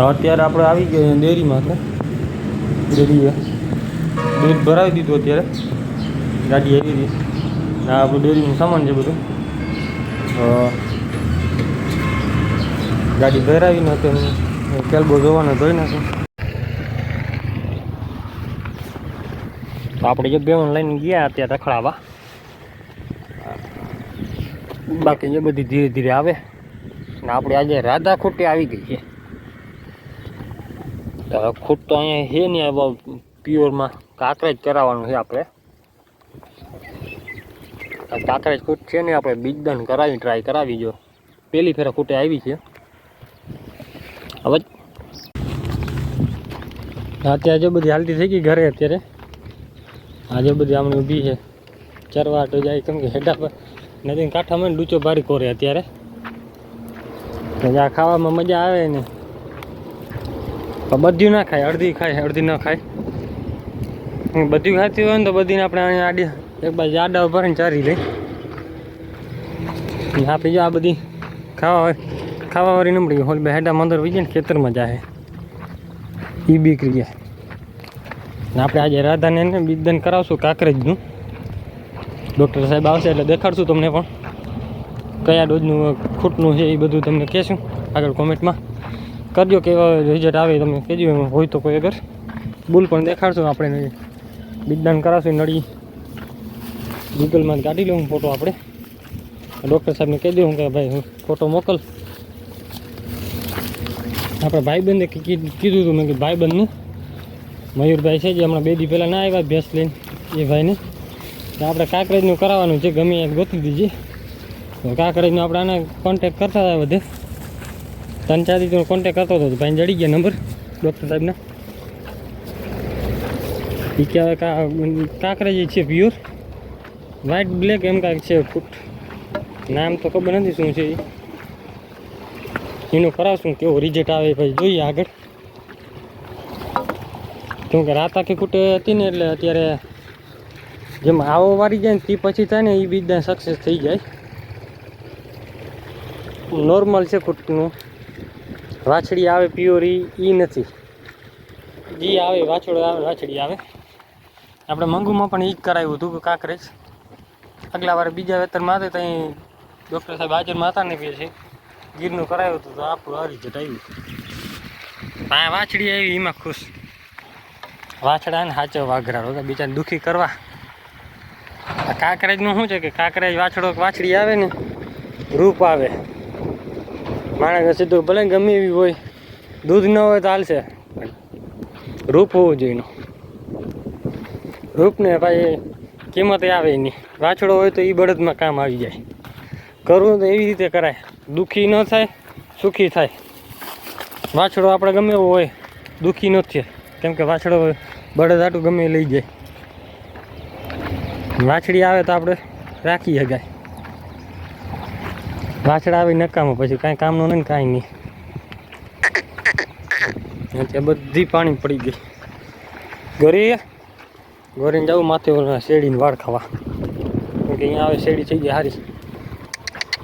અત્યારે આપણે આવી ગયા ડેરીમાં ડેરીએ. દૂધ ભરાવી દીધું અત્યારે. ગાડી આવી હતી. આ આપણું ડેરીનું સામાન છે બધું. ગાડી ભરાવીને તો કેલ્બો જોવાનો ધોઈ નાખું. આપણે જે બે લઈને ગયા અત્યારે રખડાવા. બાકી જે બધી ધીરે ધીરે આવે. ને આપણે આજે રાધા ખોટી આવી ગઈ છે. તો હવે ખૂટ તો અહીંયા છે નહીં, હવે પ્યોરમાં કાંકરેજ કરાવવાનું છે આપણે. કાંકરેજ ખૂટ છે ને આપણે બીજદાન કરાવી ટ્રાય કરાવી જો. પહેલી ફેરે ખૂટે આવી છે. હવે અત્યારે જે બધી હાલતી થઈ ગઈ ઘરે અત્યારે. આજે બધી આમણી ઊભી છે. ચરવા તો જાય, કેમ કે હેડા પર નદી કાંઠામાં ડૂચો ભારી કોરે અત્યારે. આ ખાવામાં મજા આવે ને. બધું ના ખાય, અડધી ખાય, અડધી ન ખાય. બધું ખાતી હોય ને તો બધીને આપણે અહીંયા આડી, એક બાજુ આડા ઉપર ચારી લઈ. ને પી આ બધી ખાવા હોય ખાવાવાળી નમડી હોલ બે હેડા મંદર વી જાય ને ખેતરમાં જાય. એ બી ક્રિયા ને આપણે આજે રાધાને ને બીજદાન કરાવશું કાંકરેજનું. ડૉક્ટર સાહેબ આવશે એટલે દેખાડશું તમને પણ. કયા ડોઝનું ખૂટનું છે એ બધું તમને કહેશું આગળ કોમેન્ટમાં. કરજો કેવા રિઝલ્ટ આવે તમે કહેજો, એમાં હોય તો કોઈ અગર. બુલ પણ દેખાડશું, આપણે બીજદાન કરાવશું, નળી ગૂગલમાં કાઢી લઉં ફોટો આપણે. ડૉક્ટર સાહેબને કહી દઉં કે ભાઈ, હું ફોટો મોકલ. આપણે ભાઈબંધે કીધું હતું મેં કે ભાઈબંધનું. મયુરભાઈ છે જે હમણાં બે દી પહેલાં ના આવ્યા ભેંસ લઈને, એ ભાઈને. તો આપણે કાંકરેજનું કરાવવાનું છે, ગમે એ ગોતી દીધી કાંકરેજનું આપણે આને કોન્ટેક કરતા હતા બધે. ત્રણ, ચાર દીધો કોન્ટેક કરતો હતો ભાઈ જડી ગયા નંબર ડૉક્ટર સાહેબના. એ કહેવાય કા, કાંકરેજ છે પ્યોર વ્હાઇટ બ્લેક એમ કાંઈક છે ફૂટ નામ તો ખબર નથી શું છે એનું કરાવશું કેવો રિઝલ્ટ આવે ભાઈ જોઈએ આગળ. કેમ કે રાત આખી કૂટે હતી ને એટલે અત્યારે જેમ આવો વારી જાય ને તે પછી થાય ને એ બીજા સક્સેસ થઈ જાય. નોર્મલ છે કૂટનું વાછડી આવે પ્યોરી એ નથી. જે આવે, વાછડો આવે, વાછડી આવે. આપણે મંગુમાં પણ એ જ કરાવ્યું હતું કે કાંકરેજ. આગલા વારે બીજા વેતરમાં હતા, ત્યાં ડૉક્ટર સાહેબ હાજરમાં હતા ને પીએ છે ગીરનું કરાવ્યું હતું, તો આપણું આ રિઝલ્ટ આવ્યું આ વાછડી આવી, એમાં ખુશ. વાછડા ને સાચો વાઘરા તો બીજાને દુઃખી કરવા. કાંકરેજનું શું છે કે કાંકરેજ વાછડો, વાછડી આવે ને, રૂપ આવે. માણસ સીધું ભલે ગમે એવી હોય, દૂધ ન હોય તો હાલશે. રૂપ હોવું જોઈએ રૂપને ભાઈ કિંમત આવે નહીં વાછડો હોય તો એ બળદમાં કામ આવી જાય. કરવું તો એવી રીતે કરાય. દુઃખી ન થાય, સુખી થાય. વાછડો આપણે ગમે એવો હોય, દુઃખી ન થાય. કેમ કે વાછડો બળદ આટું ગમે લઈ જાય. વાછડી આવે તો આપણે રાખી શકાય વાછડા આવી નકામો, પછી કાંઈ કામનું નહીં કાંઈ નહીં. ત્યાં બધી પાણી પડી ગઈ. ગોરી, ગોરીને જવું માથે ઓલા શેરડીને વાળ ખાવા. કે અહીંયા આવે શેરડી થઈ ગઈ હારી.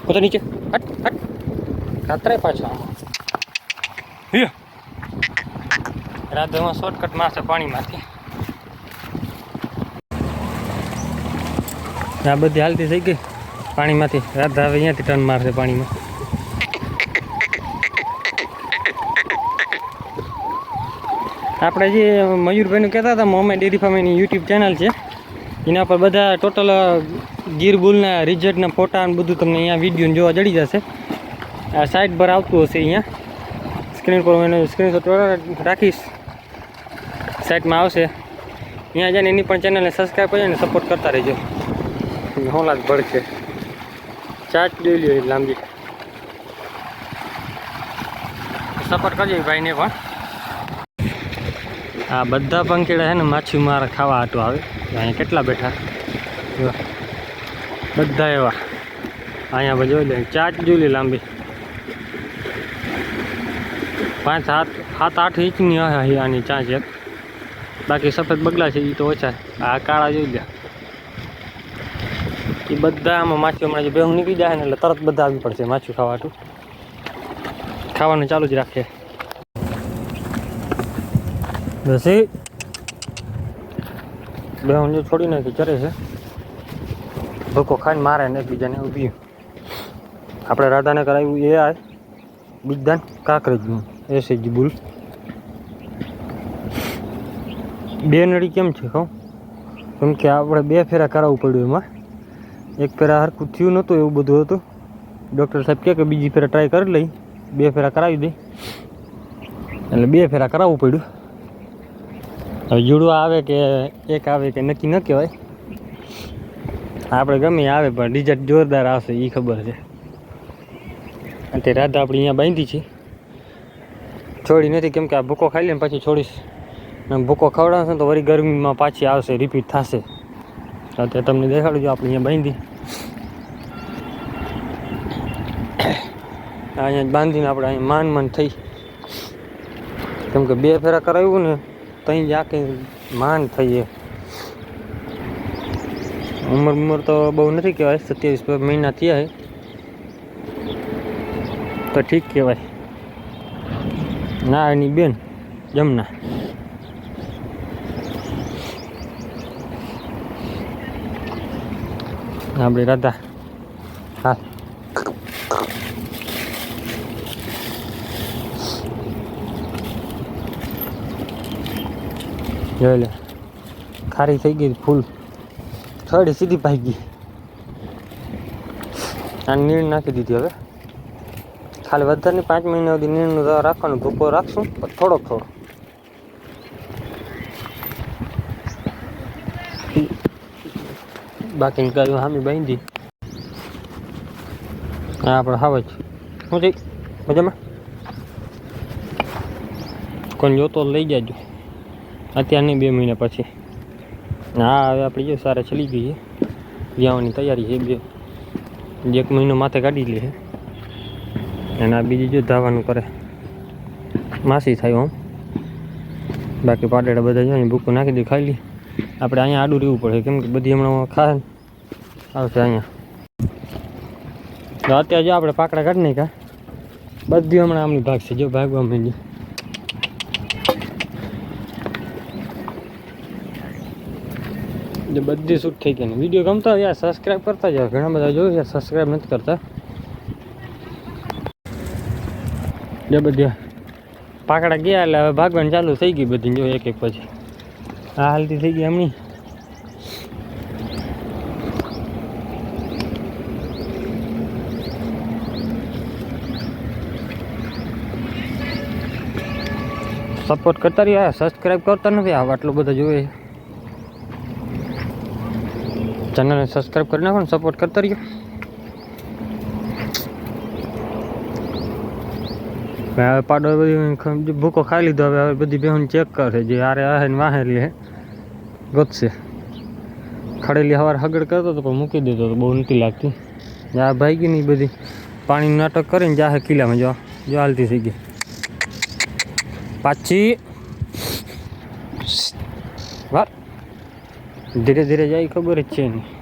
પોતા નીચે. હટ હટ. ખાતરાય પાછો આમાં. રાધામાં શોર્ટકટ મારશે પાણીમાંથી. આ બધી હાલતી થઈ ગઈ. પાણીમાંથી રાધા હવે અહીંયાથી ટર્ન મારશે પાણીમાં. આપણે જે મયુરભાઈનું કહેતા હતા મોમે ડેરી ફાર્મ યુટ્યુબ ચેનલ છે, એના પર બધા ટોટલ ગીર બુલના રિઝલ્ટના ફોટા અને બધું તમને અહીંયા વીડિયો જોવા જડી જશે. આ સાઇટ પર આવતું હશે અહીંયા. સ્ક્રીન પર હું એનો સ્ક્રીનશોટ રાખીશ. સાઇટમાં આવશે. અહીંયા જઈને એની પણ ચેનલને સબસ્ક્રાઈબ કરી અને સપોર્ટ કરતા રહેજો. હોલાદ ભડકે. ચાટ લઈ લ્યો લાંબી. કરજો ભાઈ ભાઈને પણ. આ બધા પંખીડા છે ને માછી મારા ખાવા હાટું આવે. અહીંયા કેટલા બેઠા? બધા એવા. અહીંયા જોઈ લે ચાટ જોઈ લાંબી. પાંચ, સાત સાત, આઠ ઇંચની આની ચાંચ એક. બાકી સફેદ બગલા છે એ તો ઓછા. આ કાળા જોઈ લે એ બધા આમાં માછી હમણાં જે ભેહું નીકળી જાય ને એટલે તરત બધા આવી પડશે માછું ખાવાતું ખાવાનું ચાલુ જ રાખે દસી બે ઊંજો છોડી નાખી, ચરે છે. ભૂકો ખાઈને મારે ને એકબીજાને ઊભી આપણે રાધાને કરાવ્યું એ આ બીજદાન કાંકરેજનું એ છે બુલ. બે નળી કેમ છે કહું કેમ કે આપણે બે ફેરા કરાવવું પડ્યું એમાં. એક ફેરા હરખું થયું નહોતું, એવું બધું હતું. ડૉક્ટર સાહેબ કહે કે બીજી ફેરા ટ્રાય કરી લઈ. બે ફેરા કરાવી દઈ એટલે બે ફેરા કરાવવું પડ્યું. હવે જુડવા આવે કે એક આવે કે નક્કી ન કહેવાય. આપણે ગમે આવે, પણ રિઝલ્ટ જોરદાર આવશે એ ખબર છે. અત્યારે રાધા આપણી અહીંયા બાંધી છે. છોડી નથી, કેમ કે આ ભૂકો ખાઈ લે ને પછી છોડીશ. ભૂકો ખવડાવશે તો વળી ગરમીમાં પાછી આવશે રિપીટ થશે. તે તમને દેખાડું છું, આપણે અહીંયા બાંધી. અહીંયા બાંધીને આપણે અહીંયા માન માન થઈ. કેમ કે બે ફેરા કરાવ્યું ને ત્યાં જ આખી માન થઈએ ઉંમર ઉંમર તો બહુ નથી કહેવાય, સત્યાવીસ મહિના થયા તો ઠીક કહેવાય. ના એની બેન, જમના. આપણી રાધા. હા. જોઈ લે. ખારી થઈ ગઈ ફૂલ. થડી સીધી પાઈ ગઈ. આ નીણ નાખી દીધી હવે. ખાલી વધારની પાંચ મહિના સુધી નીણનું રાખવાનું, ભૂકો રાખશું થોડોક થોડો બાકીની ગાયો સામે બાંધી. હા, આપણે હાવ જ. શું થઈ મજામાં? કોઈ જોતો લઈ જાજો. અત્યારની બે મહિના પછી. હા, હવે આપણે જો સારા ચલી ગઈ જવાની તૈયારી છે, બે. એક મહિનો માથે કાઢી લે અને આ બીજી જો ધાવાનું કરે. માસી થાય આમ બાકી પાટેડા બધા જો ભૂકું નાખી દે, ખાઈ લી. આપણે અહીંયા આડું રહેવું પડે. કેમ કે બધી હમણાં ખાય આવશે અહીંયા. તો અત્યારે જો આપણે પાકડા કાઢી નાખ્યા. બધી હમણાં આમની ભાગ છે. જો ભાગવા માંડી બધી શૂટ થઈ ગઈ વીડિયો ગમતા હોય યાર સબસ્ક્રાઈબ કરતા જાઓ. ઘણા બધા જોયું યાર સબસ્ક્રાઈબ નથી કરતા. જે બધી પાકડા ગયા એટલે હવે ભાગવાનું ચાલુ થઈ ગઈ બધી. જો એક એક પછી. આ હાલતી થઈ ગઈ એમની. સપોર્ટ કરતા રહ્યા સબસ્ક્રાઈબ કરતા નથી, આ આટલું બધું જોઈએ ચેનલને સબસ્ક્રાઈબ કરી નાખો ને સપોર્ટ કરતા રહ્યો. હવે પાડો બધી ભૂકો ખાઈ લીધો, હવે હવે બધી બેહુન ચેક કરશે જે આરે આહે ને વાહેલી હે. ગોતશે. ખડેલી હવાર હગડ કરતો તો પણ મૂકી દીધો તો બહુ નથી લાગતી. આ ભાઈ ગઈ ને ઈ બધી. પાણીનું નાટક કરીને જાહે કિલ્લામાં, જો જો હાલતી થઈ ગઈ. પાછી વાર ધીરે ધીરે જાય ખબર જ છે નહીં